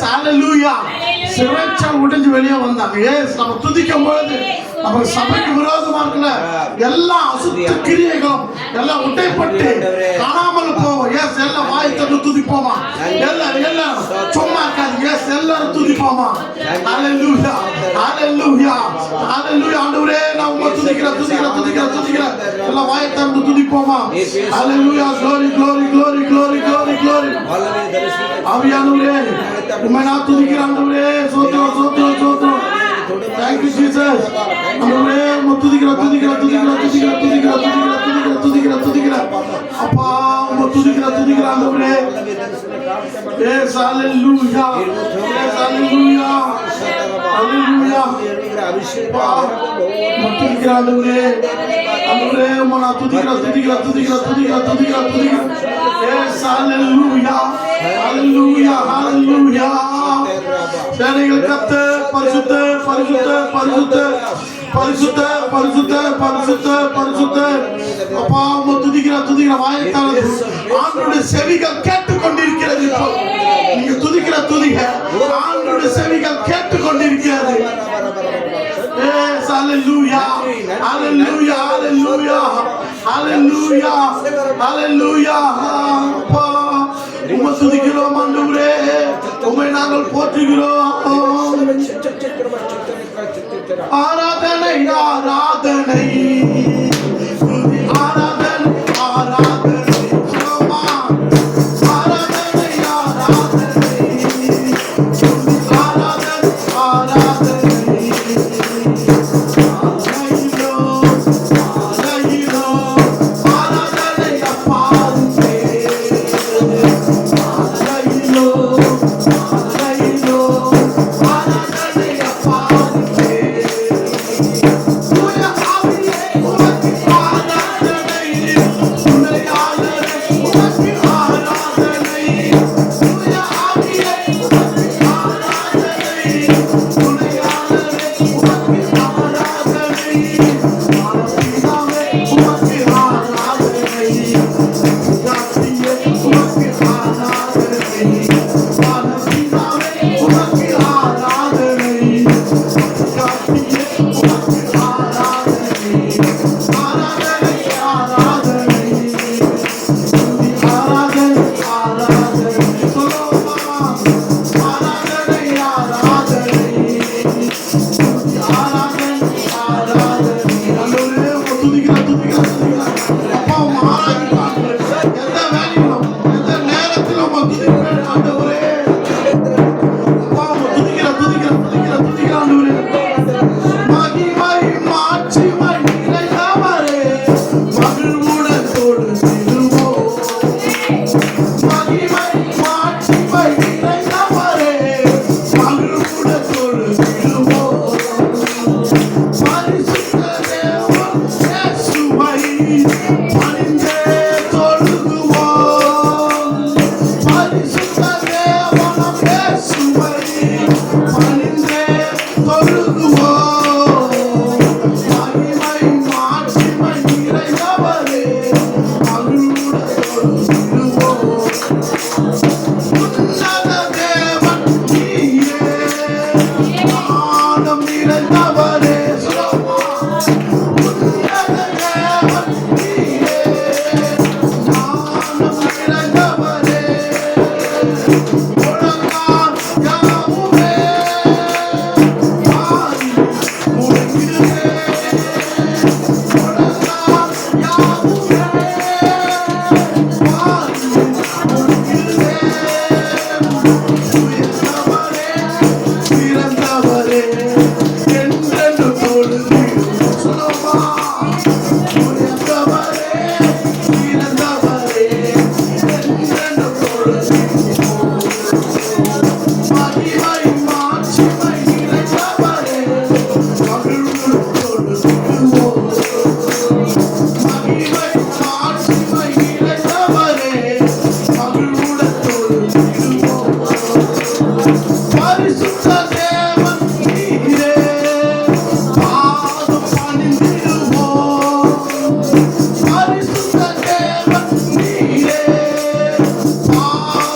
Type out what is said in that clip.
S ஹalleluya சிறைச்சா உடைஞ்சு வெளியே வந்தாங்க. எஸ் நம்ம துதிக்கும் பொழுது நம்ம சபைக்கு விரோதமா இருக்கல. எல்லா அசுத்த கிரியைகளும் எல்லாம் உடைப்பட்டு காணாமல் போவோம். எஸ் எல்லாம் வாய் தந்து துதிப்போமா? எல்லாரும் எல்லாரும் சும்மா இருக்காது எஸ் எல்லாரும் துதிப்போமா? ஹalleluya ஹalleluya ஹalleluya ஆண்டவரே நான் உம்மை துதிக்கிறேன் துதிக்கிறேன் துதிக்கிறேன் துதிக்கிறேன். எல்லாம் வாய் தந்து துதிப்போமா? मैं आप तुझे गिरा हमरे सोतो सोतो सोतो थैंक यू जीसस हमरे मुत्तु दिगिरा तु दिगिरा तु दिगिरा तु दिगिरा तु दिगिरा तु दिगिरा तु दिगिरा तु दिगिरा अपा मुत्तु दिगिरा तु दिगिरा हमरे yes hallelujah yes hallelujah hallelujah Muthu दिगिरा हमरे हमरे मना तु दिगिरा तु दिगिरा तु दिगिरा तु दिगिरा तु दिगिरा यस हालेलुया சேனைகள் கத்த பரிசுத்த பரிசுத்த பரிசுத்த பரிசுத்த பரிசுத்த பரிசுத்த பரிசுத்த அப்பா உம்மை துதிக்கிற துதிக்கிற வாயத்தால் ஆண்டோட செவிகள் கேட்டுக் கொண்டிருக்கிறது இப்போ. நீங்க துதிக்கிற துதிக ஆண்டோட செவிகள் கேட்டு கொண்டிருக்கிறது Yes, hallelujah, hallelujah, hallelujah, hallelujah, hallelujah. அப்பா, உமை துதிக்கிறோம் ஆண்டவரே. உமை நாங்கள் போற்றுகிறோம். ஆராதனை ஆராதனை. Come on. Oh.